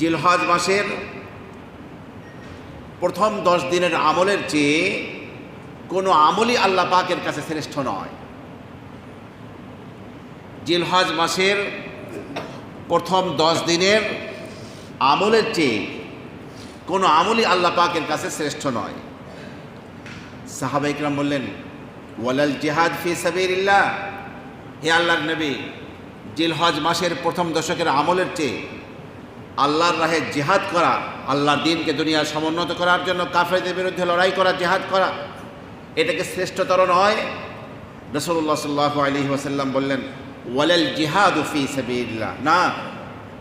জিলহজ মাসের প্রথম দশ দিনের আমলের চেয়ে কোনো আমলই আল্লাহ পাকের কাছে শ্রেষ্ঠ নয়। জিলহজ মাসের প্রথম দশ দিনের আমলের চেয়ে কোনো আমলই আল্লাহ পাকের কাছে শ্রেষ্ঠ নয়। সাহাবা ইকরাম বললেন, ওয়ালাল জিহাদ ফি সাবিরিল্লাহ হে আল্লাহর নবী, জিলহজ মাসের প্রথম দশকের আমলের চেয়ে আল্লাহর রাহে জেহাদ করা আল্লাহর দিনকে দুনিয়ার সমুন্নত করার জন্য কাফেরদের বিরুদ্ধে লড়াই করা, জেহাদ করা, এটাকে শ্রেষ্ঠতর নয়। রসুল্লাহ সাল্লাহ আলী ওসাল্লাম বললেন, ওয়ালেল জিহাদ ফি সাবিরিল্লাহ না,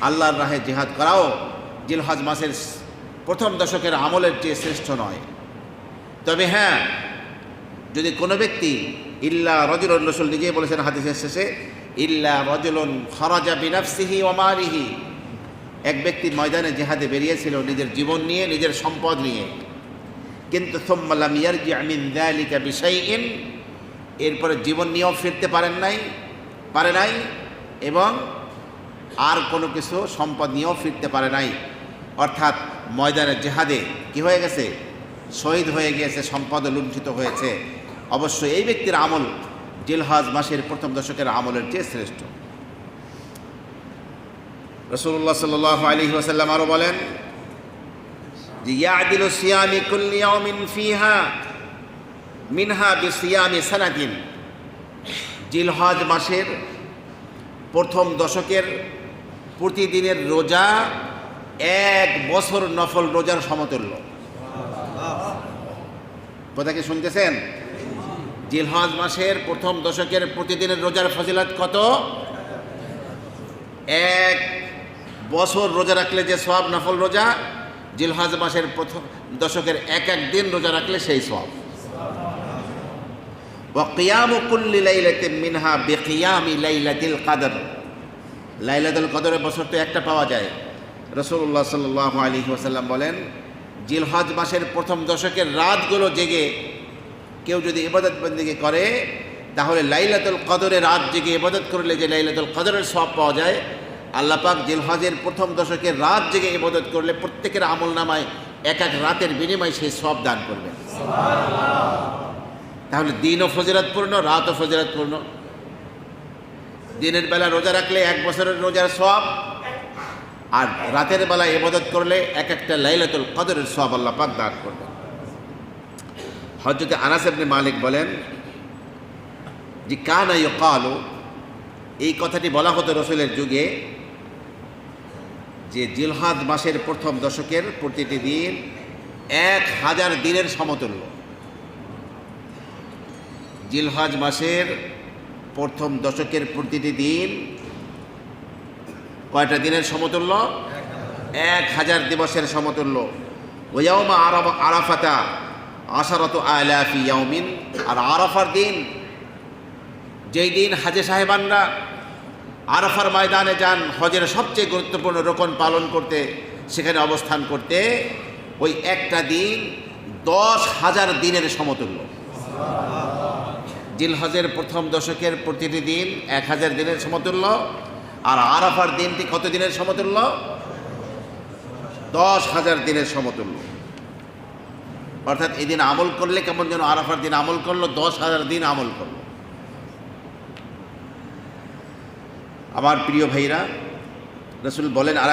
আল্লাহর রাহে জেহাদ করাও জিলহজ মাসের প্রথম দশকের আমলের চেয়ে শ্রেষ্ঠ নয়। তবে হ্যাঁ যদি কোনো ব্যক্তি ইল্লা রজুল রসুল নিজেই বলেছেন হাদিসের শেষে, ইল্লা রজুলন খরাজা বিনাফসিহি ওমারিহি এক ব্যক্তি ময়দানে জেহাদে বেরিয়েছিল নিজের জীবন নিয়ে, নিজের সম্পদ নিয়ে। কিন্তু সোম্মালাম ইয়ারজি আমিন দালিকা বিষয়ইন এরপরে জীবন নিয়েও ফিরতে পারেন নাই, পারে নাই, এবং আর কোনো কিছু সম্পদ নিয়েও ফিরতে পারে নাই। অর্থাৎ ময়দানে জেহাদে কি হয়ে গেছে? শহীদ হয়ে গিয়েছে, সম্পদ লুণ্ঠিত হয়েছে। অবশ্যই এই ব্যক্তির আমল জিলহাজ মাসের প্রথম দশকের আমলের চেয়ে শ্রেষ্ঠ। রসুল্লাহ সাল আলী ওসাল্লাম আরও বলেন, যে মিনহা জিলহজ মাসের প্রথম দশকের প্রতিদিনের রোজা এক বছর নফল রোজার সমতুল্য। কথা কি শুনতেছেন? জিলহজ মাসের প্রথম দশকের প্রতিদিনের রোজার ফজিলত কত? এক বছর রোজা রাখলে যে সব নফল রোজা, জিলহাজ মাসের প্রথম দশকের এক এক দিন রোজা রাখলে সেই সব। ওয়াকিয়ামুকুল্লি লাইলাতে মিনহা বেকিয়াম লাইলাতিল কাদর। লাইলাতুল কদরের বছর তো একটা পাওয়া যায়। রসুল্লাহ সাল্লাহ আলী ওসাল্লাম বলেন, জিলহাজ মাসের প্রথম দশকের রাতগুলো জেগে কেউ যদি ইবাদত বন্দিকে করে, তাহলে লাইলাতুল কদরের রাত জেগে ইবাদত করলে যে লাইলাতুল কদরের সব পাওয়া যায় আল্লাহ পাক জিলহজের প্রথম দশকের রাত জেগে ইবাদত করলে প্রত্যেকের আমল নামায় এক এক রাতের বিনিময়ে সেই সব দান করবে। তাহলে দিনও ফজিরতপূর্ণ রাতও ফজিরতপূর্ণ দিনের বেলা রোজা রাখলে এক বছরের রোজার সব আর রাতের বেলা ইবাদত করলে এক একটা লাইলাতুল কদরের সব আল্লাহ পাক দান করবে। হজরত আনাস ইবনে মালিক বলেন যে কানা ইকালু এই কথাটি বলা হতো রসুলের যুগে যে জিলহাদ মাসের প্রথম দশকের প্রতিটি দিন এক হাজার দিনের সমতুল্য। জিলহাজ মাসের প্রথম দশকের প্রতিটি দিন কয়টা দিনের সমতুল্য? এক হাজার দিবসের সমতুল্য। ওয়াউমা আরব আরাফাতা আশারত আলাফি ইয়াউমিন। আর আরাফার দিন, যেই দিন হাজে সাহেবানরা আরাফার ময়দানে যান, হজের সবচেয়ে গুরুত্বপূর্ণ রোকন পালন করতে, সেখানে অবস্থান করতে, ওই একটা দিন দশ হাজার দিনের সমতুল্য। জিলহজের প্রথম দশকের প্রতিটি দিন এক হাজার দিনের সমতুল্য, আর আরাফার দিনটি কত দিনের সমতুল্য? দশ হাজার দিনের সমতুল্য। অর্থাৎ এদিন আমল করলে কেমন যেন আরাফার দিন আমল করল, দশ হাজার দিন আমল করল। আমার প্রিয় ভাইরা, রসুল বলেন আর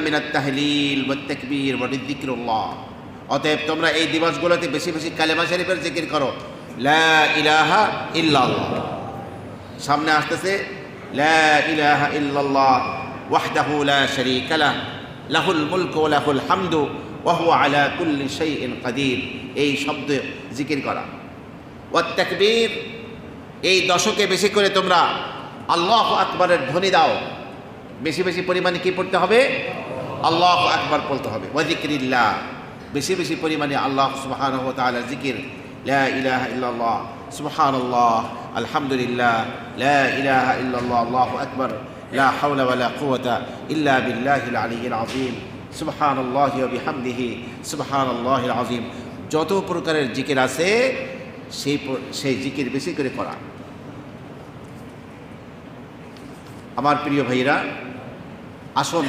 মিনাত তাহলিল অতএব তোমরা এই দিবসগুলোতে বেশি বেশি কালেমা শরীফের জিকির করো। ইলাহা সামনে আসতেছে লাহ। লাহুল লাহুল হামদু ওয়া কুল্লি এই শব্দ জিকির করা। ওয়াত তাকবীর, এই দশকে বেশি করে তোমরা আল্লাহ আকবরের ধ্বনি দাও। বেশি বেশি পরিমাণে কি পড়তে হবে? আল্লাহ আকবর বলতে হবে। ওয়াজিক্রিল্লাহ বেশি বেশি পরিমাণে আল্লাহ সুবহান ও তাআলা জিকির ইলাহা ইল্লাল্লাহ। সুবহানাল্লাহ। আলহামদুলিল্লাহ। লা ইলাহা ইল্লাল্লাহ। আল্লাহু আকবার। লা হাওলা ওয়ালা কুওয়াতা ইল্লা বিল্লাহিল আলিয়্যিল আযীম। সুবহানাল্লাহি ওয়া বিহামদিহি। সুবহানাল্লাহিল আযীম। যত প্রকারের জিকির আছে, সেই সেই জিকির বেশি করে করা আমার প্রিয় ভাইরা আসুন,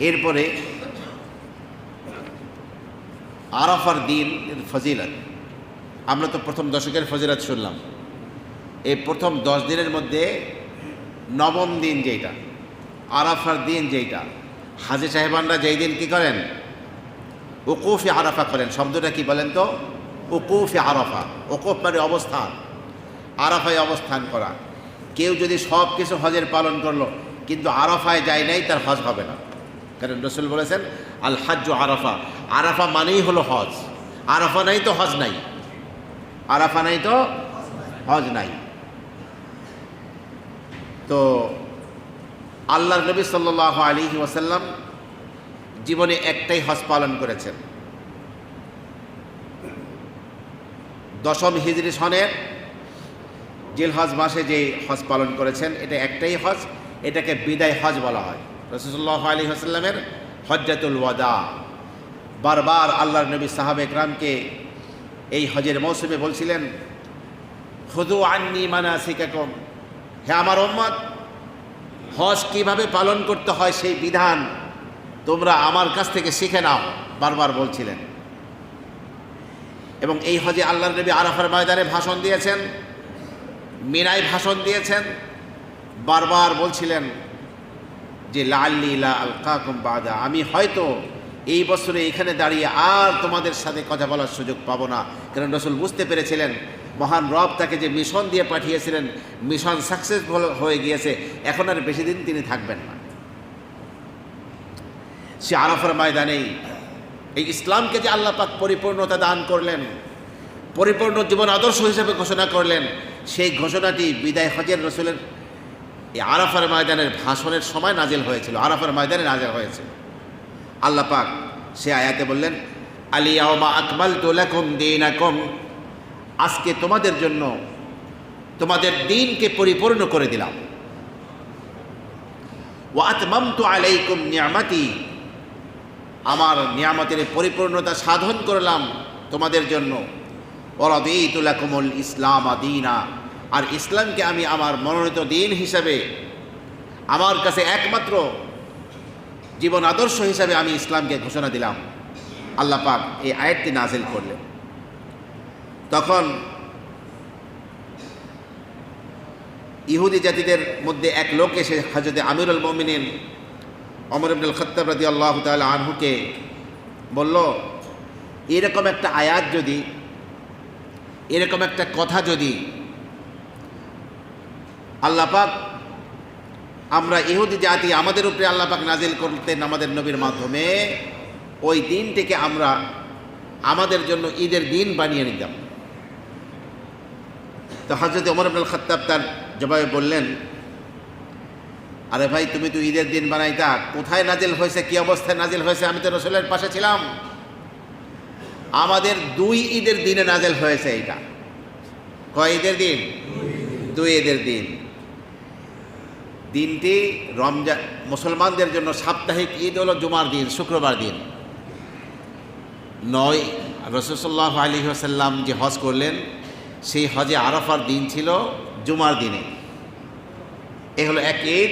এরপরে আরাফার দিন ফজিলত। আমরা তো প্রথম দশকের ফজিলত শুনলাম। এই প্রথম দশ দিনের মধ্যে নবম দিন যেটা আরাফার দিন যেটা হাজি সাহেবানরা যেই দিন কী করেন? উকুফে আরাফা করেন। শব্দটা কি বলেন তো? উকুফে আরাফা। উকুফ মানে অবস্থান। আরাফায় অবস্থান করা। কেউ যদি সব কিছু হজের পালন করল, কিন্তু আরাফায় যায় নাই, তার হজ হবে না। কারণ রসুল বলেছেন, আল হাজ্য আরাফা। আরাফা মানেই হলো হজ। আরাফা নাই তো হজ নাই। আরাফা নাই তো হজ নাই। তো আল্লাহ নবী সাল্লাহ আলী ওয়াসাল্লাম জীবনে একটাই হজ পালন করেছেন। দশম হিজরি সনের জিলহজ মাসে যে হজ পালন করেছেন, এটা একটাই হজ, এটাকে বিদায় হজ বলা হয়। রসুল্লাহ আলী হাসাল্লামের হজ্জাতুল ওয়াদা। বারবার আল্লাহর নবী সাহাব একরামকে এই হজের মৌসুমে বলছিলেন হুদু আন্নি মানা শিকাকম হে আমার ওম্মত হজ কীভাবে পালন করতে হয় সেই বিধান তোমরা আমার কাছ থেকে শিখে নাও, বারবার বলছিলেন। এবং এই হজে আল্লাহর নবী আরাফার ময়দানে ভাষণ দিয়েছেন মিনায় ভাষণ দিয়েছেন। বারবার বলছিলেন যে লাল্লি লা আলকাকুম বাদা। আমি হয়তো এই বছরে এখানে দাঁড়িয়ে আর তোমাদের সাথে কথা বলার সুযোগ পাবো না। কারণ রসুল বুঝতে পেরেছিলেন, মহান রব তাকে যে মিশন দিয়ে পাঠিয়েছিলেন, মিশন সাকসেসফুল হয়ে গিয়েছে। এখন আর বেশি দিন তিনি থাকবেন না। সে আরাফার ময়দানেই এই ইসলামকে যে আল্লাহ পাক পরিপূর্ণতা দান করলেন, পরিপূর্ণ জীবন আদর্শ হিসেবে ঘোষণা করলেন সেই ঘোষণাটি বিদায় হজের রসুলের এই আরাফার ময়দানের ভাষণের সময় নাজেল হয়েছিল। আরাফার ময়দানে নাজেল হয়েছিল আল্লাহ পাক সে আয়াতে বললেন আলিয়াউমা আকমাল তোলাকুম দিন আকম আজকে তোমাদের জন্য তোমাদের দিনকে পরিপূর্ণ করে দিলাম। ওয়াতমাম তো আলাইকুম নিয়ামাতি। আমার নিয়ামতের পরিপূর্ণতা সাধন করলাম তোমাদের জন্য। ওরাদিতুলাকুমুল ইসলাম আদিনা। আর ইসলামকে আমি আমার মনোনীত দিন হিসাবে, আমার কাছে একমাত্র জীবন আদর্শ হিসাবে আমি ইসলামকে ঘোষণা দিলাম। আল্লাহ পাক এই আয়াতটি নাজিল করলেন। তখন ইহুদি জাতিদের মধ্যে এক লোক এসে হজরত আমিরুল মমিনিন অমর আব্দুল খত্তাব রাদি আল্লাহ তাল আনহুকে বলল, এরকম একটা আয়াত যদি এরকম একটা কথা যদি আল্লাপাক আমরা ইহুদি জাতি আমাদের উপরে আল্লাপাক নাজিল করতেন আমাদের নবীর মাধ্যমে, ওই দিনটিকে আমরা আমাদের জন্য ঈদের দিন বানিয়ে নিতাম। তো হজরত অমর আব্দুল খত্তাব তার জবাবে বললেন, আরে ভাই, তুমি তো ঈদের দিন বানাইতা, কোথায় নাজিল হয়েছে, কি অবস্থায় নাজিল হয়েছে? আমি তো রসুলের পাশে ছিলাম। আমাদের দুই ঈদের দিনে নাজেল হয়েছে এটা কয় ঈদের দিন? দুই ঈদের দিন। দিনটি রমজান মুসলমানদের জন্য সাপ্তাহিক ঈদ হলো জুমার দিন, শুক্রবার দিন। নয় রসুল্লাহ আলী সাল্লাম যে হজ করলেন, সেই হজে আরাফার দিন ছিল জুমার দিনে। এ হলো এক ঈদ,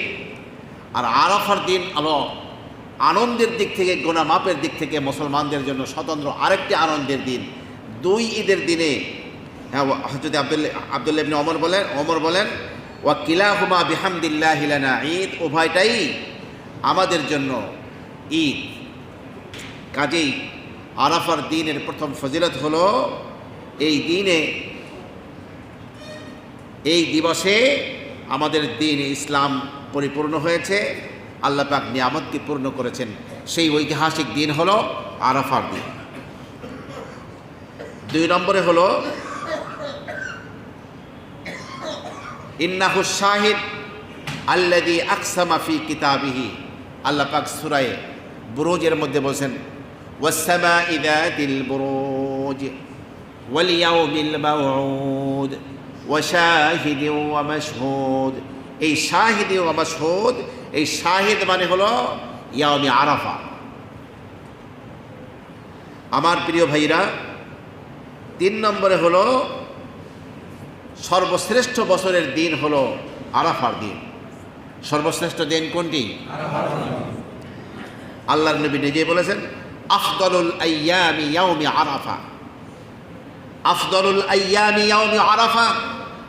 আর আরাফার দিন হলো আনন্দের দিক থেকে গোনা মাপের দিক থেকে মুসলমানদের জন্য স্বতন্ত্র আরেকটি আনন্দের দিন। দুই ঈদের দিনে হ্যাঁ আব্দুল্লাহ আবদুল্লাহ ইবনে অমর বলেন অমর বলেন, ওয়া কিলাহুমা বিহামদিল্লাহ হিলানা ঈদ। উভয়টাই আমাদের জন্য ঈদ। কাজেই আরাফার দিনের প্রথম ফজিলত হলো এই দিনে, এই দিবসে আমাদের দিন ইসলাম পরিপূর্ণ হয়েছে। আল্লাহ পাক নিয়ামতকে পূর্ণ করেছেন। সেই ঐতিহাসিক দিন হলো আরাফার দিন। দুই নম্বরে হলো, ইন্নাহু শাহিদ আল্লাদি আকসামাফি কিতাবিহি। আল্লাহ পাক সুরায় বুরোজের মধ্যে বলছেন ওয়াসামা ইদাতিল বুরোজ ওয়ালিয়াউমিল মাউউদ ওয়াশাহিদি ওয়া মাশহুদ। এই শাহিদি ওয়া মাশহুদ এই শাহিদ মানে হলো ইয়ামি আরাফা। আমার প্রিয় ভাইরা, তিন নম্বরে হলো সর্বশ্রেষ্ঠ বছরের দিন হলো আরাফার দিন। সর্বশ্রেষ্ঠ দিন কোনটি? আল্লাহর নবী নিজেই বলেছেন, আফদলুল আয়ামি ইয়াউমি আরাফা। আফদলুল আয়ামি ইয়াউমি আরাফা।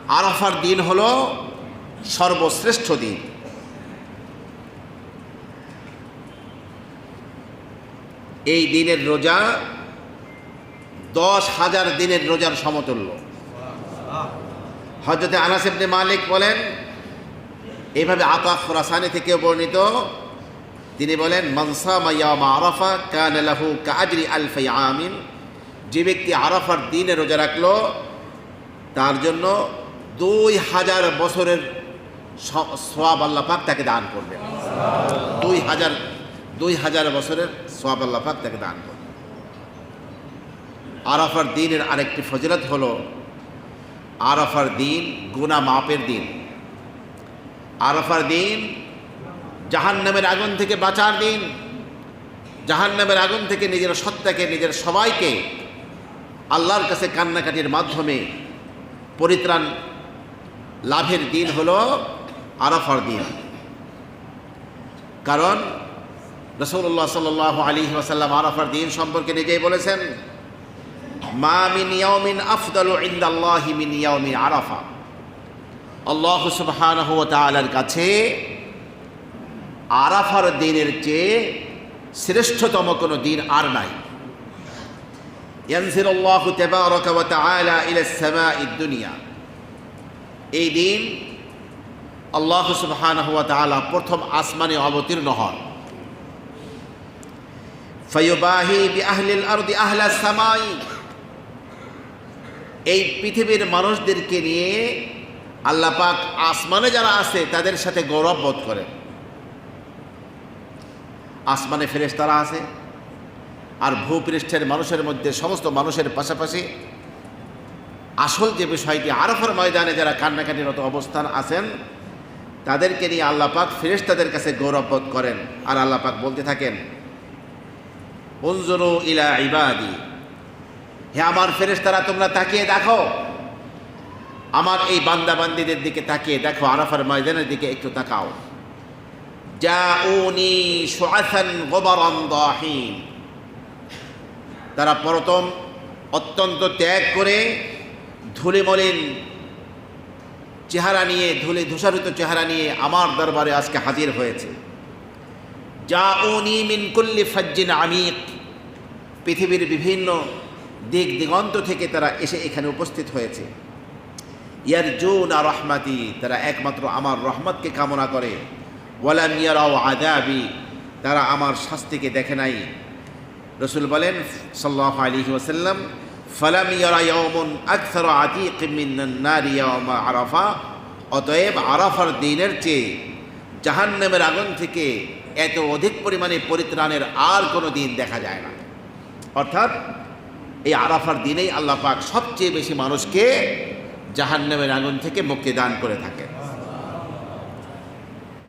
আরাফার দিন হলো সর্বশ্রেষ্ঠ দিন। এই দিনের রোজা দশ হাজার দিনের রোজার সমতুল্য। হজরতে আনাস ইবনে মালিক বলেন এইভাবে আতা রাসানি থেকে বর্ণিত। তিনি বলেন মনসামা ইয়ামা আরাফা কান লাহু কাজরি আলফাই আমিন। যে ব্যক্তি আরাফার দিনে রোজা রাখল, তার জন্য দুই হাজার বছরের স- সোয়াব আল্লাহ পাক তাকে দান করবেন। দুই হাজার দুই হাজার বছরের সোয়াব আল্লাহ পাক তাকে দান করবেন আরাফার দিনের আরেকটি ফজিলত হল, আরাফার দিন গুনা মাপের দিন। আরাফার দিন জাহান্নামের আগুন থেকে বাঁচার দিন, জাহান্নামের আগুন থেকে নিজের সত্তাকে, নিজের সবাইকে আল্লাহর কাছে কান্নাকাটির মাধ্যমে পরিত্রাণ লাভের দিন হল আরাফার দিন। কারণ রসৌল্লাহ সাল আলী ওয়াসাল্লাম আরাফার দিন সম্পর্কে নিজেই বলেছেন মা মিন ইয়াউমিন আফদালু ইনদাল্লাহি মিন ইয়াউমিন আরাফা আল্লাহ সুবহানাহু ওয়া তাআলার কাছে আরাফার দিনের চেয়ে শ্রেষ্ঠতম কোনো দিন আর নাই ينزل الله تبارك وتعالى إلى السماء الدنيا এই দিন আল্লাহ সুবহানাহু ওয়া তাআলা প্রথম আসমানে অবতীর্ণ হন ফায়ুবাহি বিআহলিল আরদি আহলা সামাই। এই পৃথিবীর মানুষদেরকে নিয়ে আল্লাহ পাক আসমানে যারা আছে, তাদের সাথে গৌরব বোধ করেন। আসমানে ফেরেশতারা আছে, আর ভূপৃষ্ঠের মানুষের মধ্যে সমস্ত মানুষের পাশাপাশি আসল যে বিষয়টি, আরফার ময়দানে যারা কান্নাকাটিরত অবস্থান আছেন, তাদেরকে নিয়ে আল্লাহ পাক ফেরেশতাদের কাছে গৌরব বোধ করেন। আর আল্লাহ পাক বলতে থাকেন উনজুরু ইলা ইবাদি। হে আমার ফেরেশতারা, তোমরা তাকিয়ে দেখো। আমার এই বান্দা বান্দিদের দিকে তাকিয়ে দেখো, আরাফার ময়দানের দিকে একটু তাকাও। জাউনি শুআসান গোবরান তারা প্রথম অত্যন্ত ত্যাগ করে ধুলে মলিন চেহারা নিয়ে, ধুলে ধূসারিত চেহারা নিয়ে আমার দরবারে আজকে হাজির হয়েছে। জাউনি মিন কুল্লি ফাজ্জিন আমিক। পৃথিবীর বিভিন্ন দিক দিগন্ত থেকে তারা এসে এখানে উপস্থিত হয়েছে। ইয়ার জুন আর রহমাতি, তারা একমাত্র আমার রহমতকে কামনা করে। ওয়ালাম ইয়ারাও আদাবি তারা আমার শাস্তিকে দেখে নাই। রসুল বলেন সাল্লাহ আলী ওসাল্লাম ফালাম ইয়ারা ইয়মন আকথর আতিক মিন্নার ইয়ামা আরাফা? অতএব আরাফার দিনের চেয়ে জাহান্নামের আগুন থেকে এত অধিক পরিমাণে পরিত্রাণের আর কোনো দিন দেখা যায় না। অর্থাৎ এই আরাফার দিনেই আল্লাহ পাক সবচেয়ে বেশি মানুষকে জাহান্নামের আগুন থেকে মুক্তি দান করে থাকে